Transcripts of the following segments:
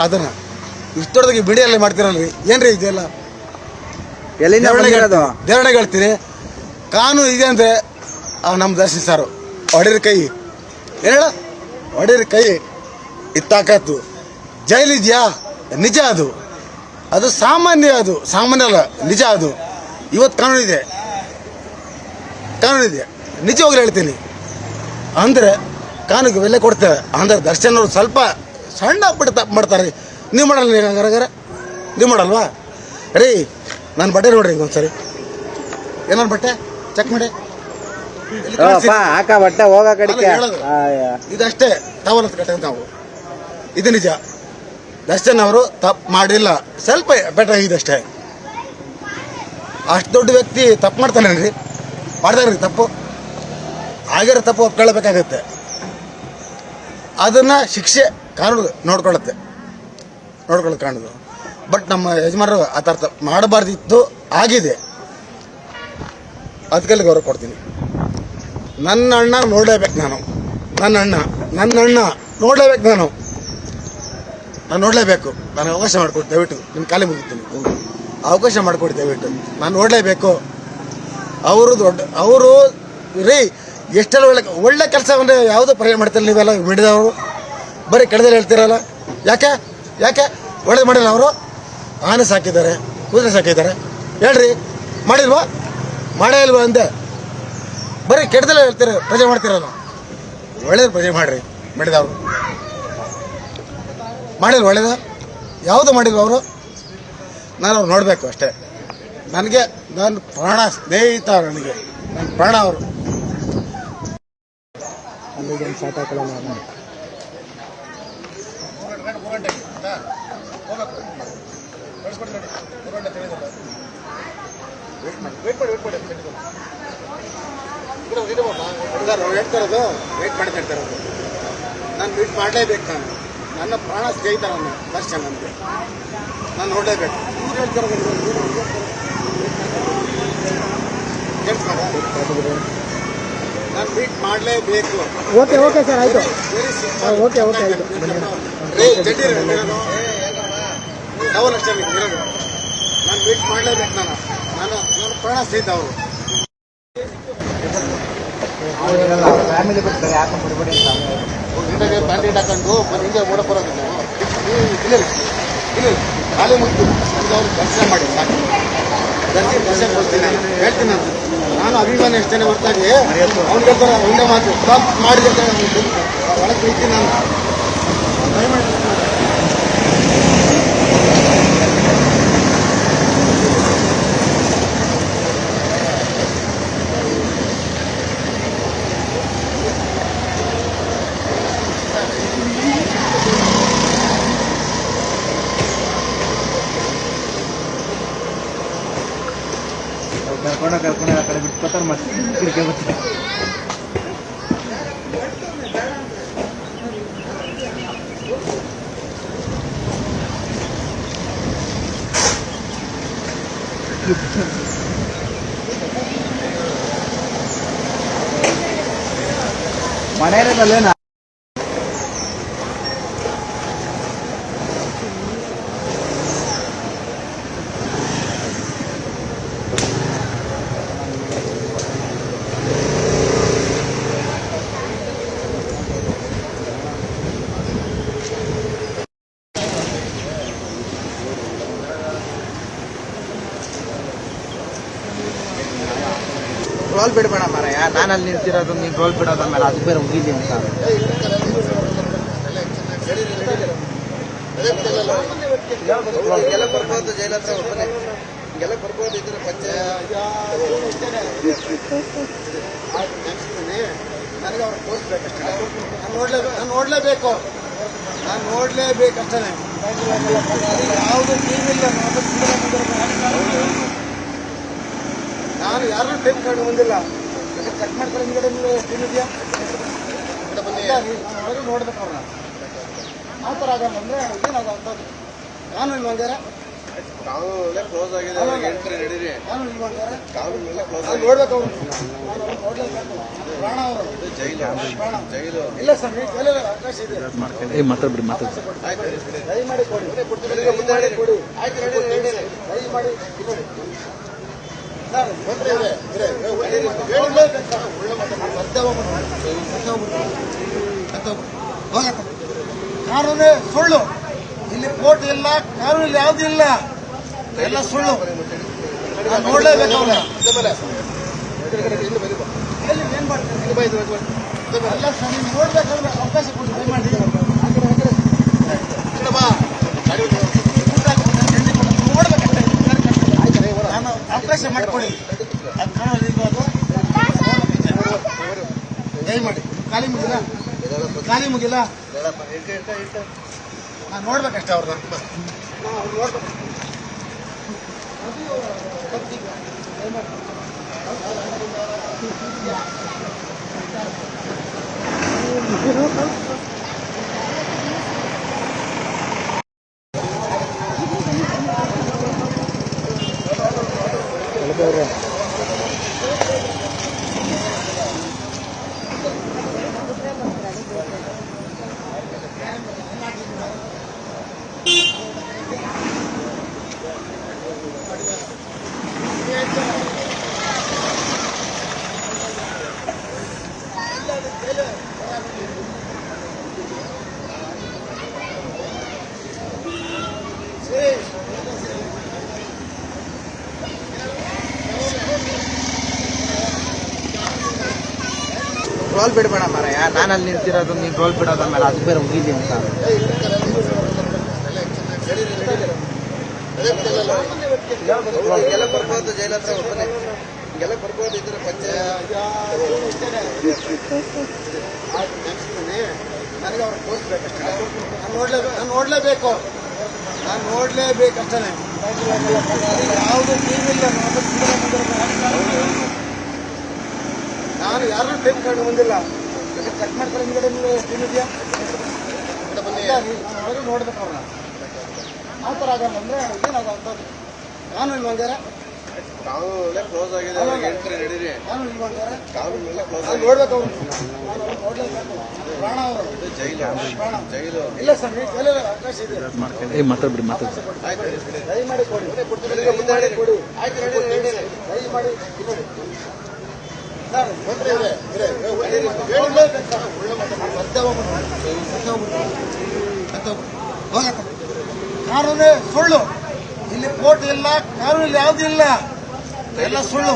ಅದನ್ನ ದೊಡ್ಡದಾಗಿ ಬಿಡಿಯಲ್ಲಿ ಮಾಡ್ತೀರಲ್ರಿ? ಏನ್ರಿ ಇದೆಲ್ಲ? ಎಲ್ಲಿಂದ ಬಂದಿರೋದು? ದೇವರಣೆಗೆ ಹೇಳ್ತೀನಿ ಕಾನೂನು ಇದೆ ಅಂದ್ರೆ ಆ ನಮ್ಮ ದರ್ಶನ್ ಸಾರು. ಹೊಡೀರಿ ಕೈ. ಹೇಳ? ಹೊಡೀರಿ ಕೈ. ಇತ್ತಾಕತ್ತು ಜೈಲಿದ್ಯಾ? ನಿಜ ಅದು. ಅದು ಸಾಮಾನ್ಯ ಅದು. ಸಾಮಾನ್ಯ ಅಲ್ಲ ನಿಜ ಅದು. ಇವತ್ತು ಕಾನೂನು ಇದೆ. ಕಾನೂನು ಇದೆ. ನಿಜವಾಗ್ಲೂ ಹೇಳ್ತೀನಿ. ಅಂದ್ರೆ ಕಾನೂನಿಗೆ ಬೆಲೆ ಕೊಡ್ತೇವೆ. ಅಂದ್ರೆ ದರ್ಶನ್ ಅವರು ಸ್ವಲ್ಪ ಸಣ್ಣ ಬಿಡ್ತಾ ಮಾಡ್ತಾರೆ ಮಾಡ್ತಾರೆ ನೀವು ಮಾಡಲ್ಲ ರೀ ಹಂಗಾರೆ ನೀವು ಮಾಡಲ್ವಾ? ರೀ ನಾನು ಬಟ್ಟೆ ನೋಡ್ರಿ ಹಿಂಗೆ ಒಂದ್ಸರಿ ಏನಾರ ಬಟ್ಟೆ? ಚೆಕ್ ಮಾಡಿ. ಹಾಕ ಬಟ್ಟೆ ಹೋಗ ಕಡಿಕೆ. ಇದಷ್ಟೇ ಟವಲ್ ಕಟ್ಟ ನಾವು. ಇದು ನಿಜ. ದರ್ಶನ್ ಅವರು? ತಪ್ಪು ಮಾಡಿಲ್ಲ. ಸ್ವಲ್ಪ ಬೆಟರ್ ಇದಷ್ಟೇ ಅಷ್ಟು. ದೊಡ್ಡ ವ್ಯಕ್ತಿ ತಪ್ಪು ಮಾಡ್ತಾನೇನ್ರಿ ಮಾಡ್ತಾರ್ರಿ ತಪ್ಪು. ಆಗಿರೋ ತಪ್ಪು ಒಪ್ಕೊಳ್ಬೇಕಾಗತ್ತೆ. ಅದನ್ನ ಶಿಕ್ಷೆ ಕಾನೂನು ನೋಡ್ಕೊಳ್ಳುತ್ತೆ. ನೋಡ್ಕೊಳ್ಳೋದು ಕಾಣೋದು. ಬಟ್ ನಮ್ಮ ಯಜಮಾನರು ಆ ಥರ ಮಾಡಬಾರ್ದಿತ್ತು, ಆಗಿದೆ. ಅದಕ್ಕೆಲ್ಲ ಗೌರವ ಕೊಡ್ತೀನಿ. ನನ್ನ ಅಣ್ಣ ನೋಡಲೇಬೇಕು ನಾನು. ನನ್ನ ಅಣ್ಣ ನನ್ನ ಅಣ್ಣ ನೋಡಲೇಬೇಕು ನಾನು. ನಾನು ನೋಡಲೇಬೇಕು. ನಾನು ಅವಕಾಶ ಮಾಡಿಕೊಡಿ, ದಯವಿಟ್ಟು ನಿಮ್ಮ ಕಾಲಿ ಮುಗಿತೀನಿ. ಅವಕಾಶ ಮಾಡಿಕೊಡಿ ದಯವಿಟ್ಟು. ನಾನು ನೋಡಲೇಬೇಕು. ಅವರು ದೊಡ್ಡ, ಅವರು ರೀ, ಎಷ್ಟೆಲ್ಲ ಒಳ್ಳೆ ಒಳ್ಳೆ ಅಂದರೆ ಯಾವುದೋ ಪರಿಹಾರ ಮಾಡ್ತಾರೆ ನೀವೆಲ್ಲ ಬಿಡಿದವರು ಬರೀ ಕೆಳದಲ್ಲಿ ಹೇಳ್ತಿರಲ್ಲ? ಯಾಕೆ? ಯಾಕೆ? ಒಳ್ಳೆ ಮಾಡಿಲ್ಲ ಅವರು? ಆನೆ ಸಾಕಿದ್ದಾರೆ ಕುದುರೆ ಸಾಕಿದ್ದಾರೆ. ಹೇಳ್ರಿ, ಮಾಡಿಲ್ವಾ? ಮಾಡೇ ಇಲ್ವಾ ಅಂದೆ. ಬರೀ ಕೆಟ್ಟದಲ್ಲೇ ಹೇಳ್ತೀರ, ಪ್ರಜೆ ಮಾಡ್ತಿರಲ್ಲ. ಒಳ್ಳೇದು ಪ್ರಜೆ ಮಾಡ್ರಿ ಮಾಡಿದವರು ಮಾಡಿಲ್ಲ ಒಳ್ಳೇದು? ಯಾವುದು ಮಾಡಿಲ್ವ ಅವರು? ನಾನು ಅವ್ರು ನೋಡಬೇಕು ಅಷ್ಟೇ. ನನಗೆ ನನ್ನ ಪ್ರಾಣ ಸ್ನೇಹಿತ ನನಗೆ. ನನ್ನ ಪ್ರಾಣ ಅವರು. ಹೇಳ್ತಾರದು ವೇಟ್ ಮಾಡ್ತಾ ಇರ್ತಾರದು ನಾನು ಮೀಟ್ ಮಾಡಲೇಬೇಕು ನಾನು ನನ್ನ ಪ್ರಾಣ ಸ್ನೇಹಿತ ನಾನು ದರ್ಶನ್ ನನಗೆ ನಾನು ನೋಡಲೇಬೇಕು. ಇವ್ರು ಹೇಳ್ತಾರದು ನಾನು ಮೀಟ್ ಮಾಡಲೇಬೇಕು. ಓಕೆ ಓಕೆ ಸರ್ ಆಯ್ತು. ಓಕೆ, ಓಕೆ, ಆಯ್ತು. ಟವಲ್ ಅಷ್ಟೇ ಇರೋದು ನಾನು ಮೀಟ್ ಮಾಡಲೇಬೇಕು ನಾನು ನಾನು ಪ್ರಾಣ ಸ್ನೇಹಿತ ಅವರು ಫ್ಯಾಮಿಲಿ ಬಿಟ್ಟು ಹಾಕೊಂಡು ಬಂದು ಹಿಂಗೆ ಓಡಕ್ ಬರೋದು ನೀವು ಇಲ್ಲ ಇಲ್ಲ ಮಾಡಿ ಸಾಕು ದರ್ಶನ ಹೇಳ್ತೀನಿ. ನಾನು ನಾನು ಅಭಿಮಾನಿ ಅಷ್ಟೇ ಹೊರತಾಗಿ ಅವ್ನು ಹೇಳ್ತಾರೆ ಒಂದೇ ಮಾತು ತಪ್ಪು ಮಾಡಿದ್ರೆ ಒಳಗೆ ಬೈತೀನಿ ನಾನು. ಕರ್ಕೊಂಡು ಕರ್ಕೊಂಡು ಆ ಕಡೆ ಬಿಟ್ಕೊತಾರೆ ಮತ್ತೆ ಕಿಡಿಕೆ ಬರ್ತಾರೆ ಮನೆಯಲ್ಲೇನಾ ರೋಲ್ ಬಿಡ್ಬೇಡ ಮಾರಾಯ. ನಾನು ಅಲ್ಲಿ ನಿಂತಿರೋದು ನೀನು ರೋಲ್ ಬಿಡೋದ ಮೇಲೆ ಅದು ಬೇರೆ ಮುಗಿದೀನಿ ಸರ್ ಬರ್ಬೋದು ನಾನು ನೋಡ್ಲೇಬೇಕು. ನಾನು ನೋಡ್ಲೇಬೇಕು ನಾನು ನೋಡ್ಲೇಬೇಕಷ್ಟೇ ಯಾವುದು ಟೀಮ್ ಇಲ್ಲ ನಾನು ಯಾರು ಟೈಮ್ ಕಾರ್ಡ್ ಬಂದಿಲ್ಲ. ಚೆಕ್ ಮಾಡ್ತಾರೆ ಹಿಂದ್ಗಡೆ ನೀವು ಟೀಮ್ ಇದೆಯಾ? ನಾನು ಒಳಗೆ ನೋಡ್ಬೇಕು ಅವ್ರನ್ನ. ಆ ಥರ ಆಗಲ್ಲ ಅಂದರೆ ಏನಾಗ ಅಂಥದ್ದು. ಕಾನೂನು ಕಾನೂನೆಲ್ಲ ಕ್ಲೋಸ್ ಆಗಿದೆ. ಎಂಟ್ರಿ ನಡೀರಿ. ಕಾನೂನು? ಕಾನೂನೆಲ್ಲ ಕ್ಲೋಸ್ ಆಗಿ ನೋಡ್ಬೇಕು ಅವ್ರು. ನಾನು ಅವ್ರು ನೋಡ್ಲೇಬೇಕು. ಪ್ರಾಣ ಅವರು. ಜೈಲು. ಜೈಲು. ಇಲ್ಲ ಸರ್ ಅವಕಾಶ ಇದೆ. ಮಾತಾಡ್ಬಿಡಿ ದಯಮಾಡಿ ಕೊಡಿ. ಕೊಡಿ. ಕಾನೂನೇ ಸುಳ್ಳು. ಇಲ್ಲಿ ಕೋರ್ಟ್ ಇಲ್ಲ, ಕಾನೂನು ಯಾವ್ದು ಇಲ್ಲ. ಎಲ್ಲ ಸುಳ್ಳು. ನೋಡ್ಲೇಬೇಕು ಇಲ್ಲಿ ಎಲ್ಲಿ ಎಲ್ಲ ಸ್ವಾಮಿ ನೋಡ್ಬೇಕಾದ್ರೆ ಅವಕಾಶ ಕೊಡಿ ದಯಮಾಡಿ ನಾನು ಅವಕಾಶ ಮಾಡಿಕೊಡಿ. ಅದು ಕಾಣೋದು ಇಲ್ವೋ ಅದು? ದಯಮಾಡಿ ಖಾಲಿ ಮುಗಿಲ್ಲ? ಖಾಲಿ ಮುಗಿಲ್ಲ? ನಾನು ನೋಡ್ಬೇಕಷ್ಟೇ ಅವ್ರನ್ನ ನೋಡ್ಬೇಕು ರೋಲ್ ಬಿಡಬೇಡ ಮಾರಾಯ ನಾನು ಅಲ್ಲಿ ನಿಂತಿರೋದು ನೀನು ರೋಲ್ ಬಿಡೋದ ಮೇಲೆ ಅದು ಬೇರೆ ಮುಗಿಲಿ ಅಂತ. ಬರ್ಬೋದು ಜೈಲ ಹತ್ರ ಒಬ್ಬನೇ ಎಲ್ಲ ಬರ್ಬೋದು ಇದ್ರ ಪಂಚಾಯತ್ ನಾನು ನೋಡ್ಲೇಬೇಕು ನಾನು ನೋಡ್ಲೇಬೇಕು ನಾನು ನೋಡ್ಲೇಬೇಕಷ್ಟೇ ಯಾವುದು ಟೀಮ್ ಇಲ್ಲ ನಾನು. ನಾನು ಯಾರು ಟೈಮ್ ಕಾರ್ಡ್ ಬಂದಿಲ್ಲ ಚೆಕ್ ಮಾಡ್ತಾರೆ ಹಿಂದ್ಗಡೆ ನೀವು ಟೀಮ್ ಇದೆಯಾ? ನಾನು ನೋಡ್ಬೇಕು ಅವ್ರನ್ನ. ಆ ಥರ ಆಗಲ್ಲ ಅಂದ್ರೆ ಅಂಥದ್ದು. ನಾನು ಇಲ್ಲಿ ಕಾನೂನೆಲ್ಲ ಕ್ಲೋಸ್ ಆಗಿದೆ. ಎಂಟ್ರಿ ನಡೀರಿ. ಕಾನೂನು ಹಂಗಾರೆ ಕಾನೂನೆಲ್ಲ ಕ್ಲೋಸ್ ನಾನು ಆಗಿದೆ. ನೋಡ್ಬೇಕು ಅವ್ರು ನಾನು ನೋಡ್ಲೇಬೇಕು. ಪ್ರಾಣ ಅವರು. ಜೈಲು. ಜೈಲು. ಇಲ್ಲ ಕೈಯಲ್ಲಿ ಅವಕಾಶ ಇದೆ. ಏ ಮಾತಾಡ್ಬಿಡಿ ಮಾತಾಡ್ಬಿಡಿ. ದಯಮಾಡಿ ಕೊಡಿ. ದಯಮಾಡಿ ಕೊಡಿ. ಸರ್, ಕಾನೂನೇ ಸುಳ್ಳು. ಇಲ್ಲಿ ಕೋರ್ಟ್ ಇಲ್ಲ, ಕಾನೂನು ಯಾವ್ದು ಇಲ್ಲ. ಎಲ್ಲ ಸುಳ್ಳು.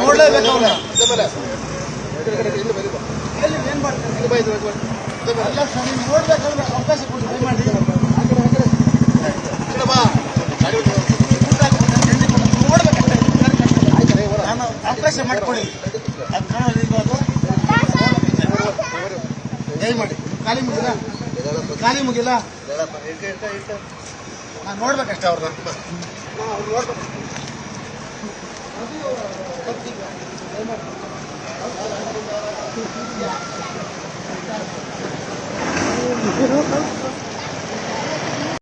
ನೋಡ್ಲೇಬೇಕು ಅವ್ನ. ಎಲ್ಲ ಸ್ವಾಮಿ ನೋಡ್ಬೇಕಾದ್ರೆ ಅವಕಾಶ ಕೊಡಿ ದಯಮಾಡಿ ನಾನು ಅವಕಾಶ ಮಾಡಿಕೊಡಿ ಅದು ಕಾಣೋದು ಇಲ್ವೋ ಅದು? ದಯಮಾಡಿ ಖಾಲಿ ಮುಗಿಲ್ಲ ಖಾಲಿ ಮುಗಿಲ್ಲ ನಾನು ನೋಡ್ಬೇಕಷ್ಟೇ ಅವ್ರನ್ನ ನೋಡ್ಬೇಕು.